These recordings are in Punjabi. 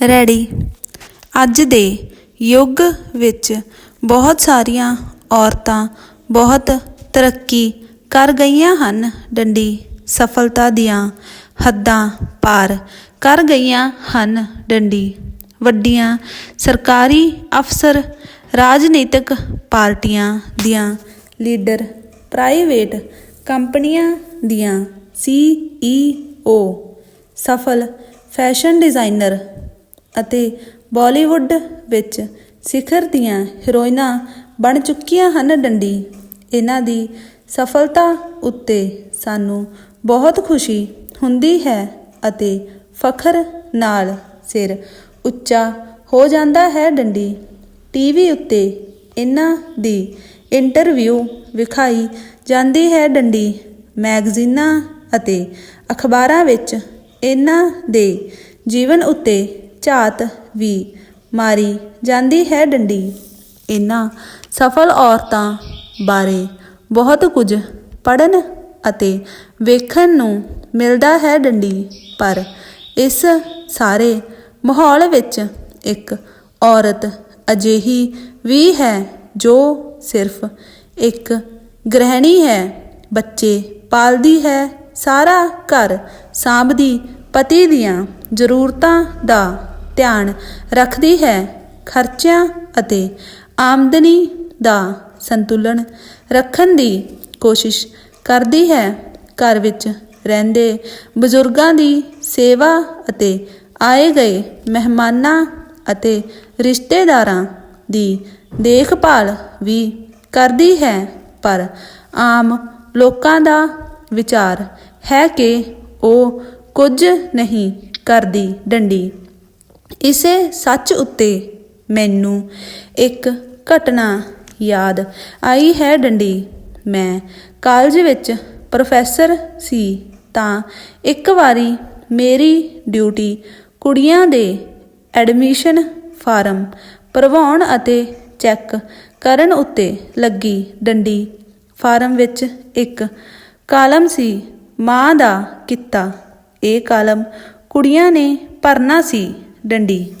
ਰੈਡੀ। ਅੱਜ ਦੇ ਯੁੱਗ ਵਿੱਚ ਬਹੁਤ ਸਾਰੀਆਂ ਔਰਤਾਂ ਬਹੁਤ ਤਰੱਕੀ ਕਰ ਗਈਆਂ ਹਨ। ਡੰਡੀ ਸਫਲਤਾ ਦੀਆਂ ਹੱਦਾਂ ਪਾਰ ਕਰ ਗਈਆਂ ਹਨ। ਡੰਡੀ ਵੱਡੀਆਂ ਸਰਕਾਰੀ ਅਫਸਰ, ਰਾਜਨੀਤਿਕ ਪਾਰਟੀਆਂ ਦੀਆਂ ਲੀਡਰ, ਪ੍ਰਾਈਵੇਟ ਕੰਪਨੀਆਂ ਦੀਆਂ ਸੀਈਓ ਸਫਲ ਫੈਸ਼ਨ ਡਿਜ਼ਾਈਨਰ ਅਤੇ ਬਾਲੀਵੁੱਡ ਵਿੱਚ ਸਿਖਰ ਦੀਆਂ ਹੀਰੋਇਨਾਂ ਬਣ ਚੁੱਕੀਆਂ ਹਨ ਡੰਡੀ। ਇਹਨਾਂ ਦੀ ਸਫਲਤਾ ਉੱਤੇ ਸਾਨੂੰ ਬਹੁਤ ਖੁਸ਼ੀ ਹੁੰਦੀ ਹੈ ਅਤੇ ਫਖਰ ਨਾਲ ਸਿਰ ਉੱਚਾ ਹੋ ਜਾਂਦਾ ਹੈ ਡੰਡੀ। ਟੀਵੀ ਉੱਤੇ ਇਹਨਾਂ ਦੀ ਇੰਟਰਵਿਊ ਵਿਖਾਈ ਜਾਂਦੀ ਹੈ ਡੰਡੀ। ਮੈਗਜ਼ੀਨਾਂ ਅਤੇ ਅਖਬਾਰਾਂ ਵਿੱਚ ਇਹਨਾਂ ਦੇ ਜੀਵਨ ਉੱਤੇ ਝਾਤ ਵੀ ਮਾਰੀ ਜਾਂਦੀ ਹੈ ਡੰਡੀ। ਇਹਨਾਂ ਸਫਲ ਔਰਤਾਂ ਬਾਰੇ ਬਹੁਤ ਕੁਝ ਪੜਨ ਅਤੇ ਵੇਖਣ ਨੂੰ ਮਿਲਦਾ ਹੈ ਡੰਡੀ। ਪਰ ਇਸ ਸਾਰੇ ਮਾਹੌਲ ਵਿੱਚ ਇੱਕ ਔਰਤ ਅਜਿਹੀ ਵੀ ਹੈ ਜੋ ਸਿਰਫ ਇੱਕ ਗ੍ਰਹਿਣੀ ਹੈ। ਬੱਚੇ ਪਾਲਦੀ ਹੈ ਸਾਰਾ ਘਰ ਸਾਂਭਦੀ ਪਤੀ ਦੀਆਂ ਜ਼ਰੂਰਤਾਂ ਦਾ ਧਿਆਨ ਰੱਖਦੀ ਹੈ। ਖਰਚਿਆਂ ਅਤੇ ਆਮਦਨੀ ਦਾ ਸੰਤੁਲਨ ਰੱਖਣ ਦੀ ਕੋਸ਼ਿਸ਼ ਕਰਦੀ ਹੈ। ਘਰ ਵਿੱਚ ਰਹਿੰਦੇ ਬਜ਼ੁਰਗਾਂ ਦੀ ਸੇਵਾ ਅਤੇ ਆਏ ਗਏ ਮਹਿਮਾਨਾਂ ਅਤੇ ਰਿਸ਼ਤੇਦਾਰਾਂ ਦੀ ਦੇਖਭਾਲ ਵੀ ਕਰਦੀ ਹੈ। ਪਰ ਆਮ ਲੋਕਾਂ ਦਾ ਵਿਚਾਰ ਹੈ ਕਿ ਉਹ ਕੁਝ ਨਹੀਂ ਕਰਦੀ ਡੰਡੀ। ਇਸੇ ਸੱਚ ਉੱਤੇ ਮੈਨੂੰ ਇੱਕ ਘਟਨਾ ਯਾਦ ਆਈ ਹੈ ਡੰਡੀ। ਮੈਂ ਕਾਲਜ ਵਿੱਚ ਪ੍ਰੋਫੈਸਰ ਸੀ ਤਾਂ ਇੱਕ ਵਾਰੀ ਮੇਰੀ ਡਿਊਟੀ ਕੁੜੀਆਂ ਦੇ ਐਡਮਿਸ਼ਨ ਫਾਰਮ ਭਰਵਾਉਣ ਅਤੇ ਚੈੱਕ ਕਰਨ ਉੱਤੇ ਲੱਗੀ। ਡੰਡੀ ਫਾਰਮ ਵਿੱਚ ਇੱਕ ਕਾਲਮ ਸੀ, ਮਾਂ ਦਾ ਕਿੱਤਾ। ਇਹ ਕਾਲਮ ਕੁੜੀਆਂ ਨੇ ਭਰਨਾ ਸੀ। ਡੰਡੀ।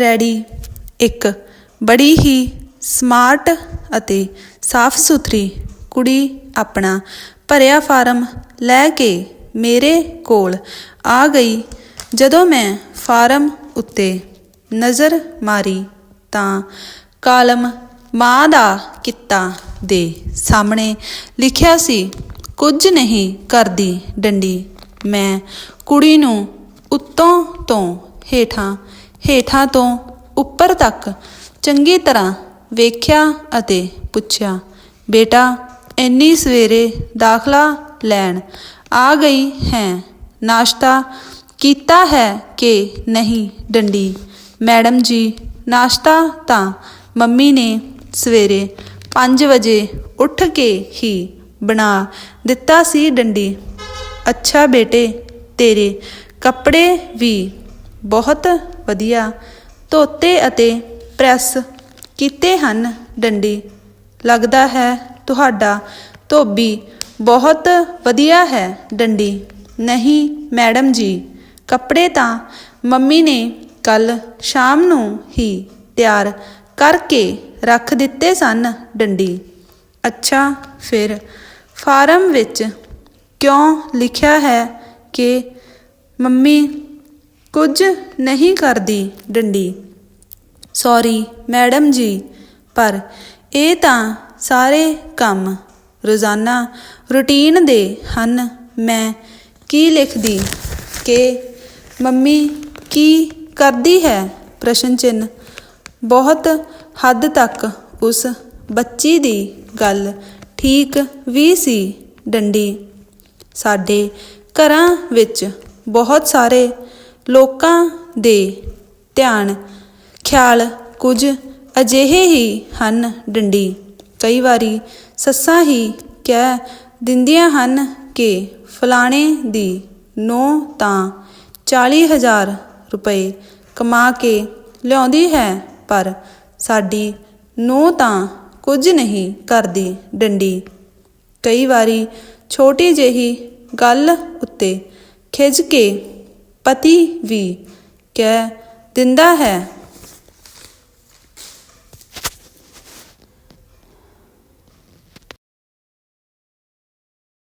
ਰੈਡੀ। ਇੱਕ, ਬੜੀ ਹੀ ਸਮਾਰਟ ਅਤੇ ਸਾਫ਼ ਸੁਥਰੀ ਕੁੜੀ ਆਪਣਾ ਭਰਿਆ ਫਾਰਮ ਲੈ ਕੇ ਮੇਰੇ ਕੋਲ ਆ ਗਈ। ਜਦੋਂ ਮੈਂ ਫਾਰਮ ਉੱਤੇ ਨਜ਼ਰ ਮਾਰੀ ਤਾਂ ਕਾਲਮ ਮਾਂ ਦਾ ਕਿੱਤਾ ਦੇ ਸਾਹਮਣੇ ਲਿਖਿਆ ਸੀ, ਕੁਝ ਨਹੀਂ ਕਰਦੀ ਡੰਡੀ, ਮੈਂ ਕੁੜੀ ਨੂੰ ਉੱਤੋਂ ਤੋਂ ਹੇਠਾਂ ਹੇਠਾਂ ਤੋਂ ਉੱਪਰ ਤੱਕ ਚੰਗੀ ਤਰ੍ਹਾਂ ਵੇਖਿਆ ਅਤੇ ਪੁੱਛਿਆ, ਬੇਟਾ, ਇੰਨੀ ਸਵੇਰੇ ਦਾਖਲਾ ਲੈਣ ਆ ਗਈ ਹੈ? ਨਾਸ਼ਤਾ ਕੀਤਾ ਹੈ ਕਿ ਨਹੀਂ ਡੰਡੀ? ਮੈਡਮ ਜੀ, ਨਾਸ਼ਤਾ ਤਾਂ ਮੰਮੀ ਨੇ ਸਵੇਰੇ 5 ਵਜੇ ਉੱਠ ਕੇ ਹੀ ਬਣਾ ਦਿੱਤਾ ਸੀ ਡੰਡੀ। ਅੱਛਾ ਬੇਟੇ, ਤੇਰੇ ਕੱਪੜੇ ਵੀ ਬਹੁਤ ਵਧੀਆ। ਧੋਤੇ ਅਤੇ ਪ੍ਰੈਸ ਕੀਤੇ ਹਨ ਡੰਡੀ। ਲੱਗਦਾ ਹੈ ਤੁਹਾਡਾ ਧੋਬੀ ਬਹੁਤ ਵਧੀਆ ਹੈ ਡੰਡੀ। ਨਹੀਂ, ਮੈਡਮ ਜੀ, ਕੱਪੜੇ ਤਾਂ ਮੰਮੀ ਨੇ ਕੱਲ ਸ਼ਾਮ ਨੂੰ ਹੀ ਤਿਆਰ ਕਰਕੇ ਰੱਖ ਦਿੱਤੇ ਸਨ ਡੰਡੀ। ਅੱਛਾ, ਫਿਰ ਫਾਰਮ ਵਿੱਚ ਕਿਉਂ ਲਿਖਿਆ ਹੈ ਕਿ ਮੰਮੀ ਕੁਝ ਨਹੀਂ ਕਰਦੀ ਡੰਡੀ? ਸੌਰੀ ਮੈਡਮ ਜੀ, ਪਰ ਇਹ ਤਾਂ ਸਾਰੇ ਕੰਮ ਰੋਜ਼ਾਨਾ ਰੁਟੀਨ ਦੇ ਹਨ। ਮੈਂ ਕੀ ਲਿਖਦੀ ਕਿ ਮੰਮੀ ਕੀ ਕਰਦੀ ਹੈ? ਪ੍ਰਸ਼ਨ ਚਿੰਨ ਬਹੁਤ ਹੱਦ ਤੱਕ ਉਸ ਬੱਚੀ ਦੀ ਗੱਲ ਠੀਕ ਵੀ ਸੀ ਡੰਡੀ। ਸਾਡੇ ਘਰਾਂ ਵਿੱਚ ਬਹੁਤ ਸਾਰੇ ਲੋਕਾਂ ਦੇ ਧਿਆਨ, ਖਿਆਲ ਕੁਝ ਅਜਿਹੇ ਹੀ ਹਨ ਡੰਡੀ। ਕਈ ਵਾਰੀ ਸੱਸਾਂ ਹੀ ਕਹਿ ਦਿੰਦੀਆਂ ਹਨ ਕਿ ਫਲਾਣੇ ਦੀ ਨੋ ਤਾਂ 40000 ਰੁਪਏ ਕਮਾ ਕੇ ਲਿਆਉਂਦੀ ਹੈ, ਪਰ ਸਾਡੀ ਨੂੰ ਤਾਂ ਕੁਝ ਨਹੀਂ ਕਰਦੀ ਡੰਡੀ। ਕਈ ਵਾਰੀ ਛੋਟੀ ਜਿਹੀ ਗੱਲ ਉੱਤੇ ਖਿੱਝ ਕੇ ਪਤੀ ਵੀ ਕਹਿ ਦਿੰਦਾ ਹੈ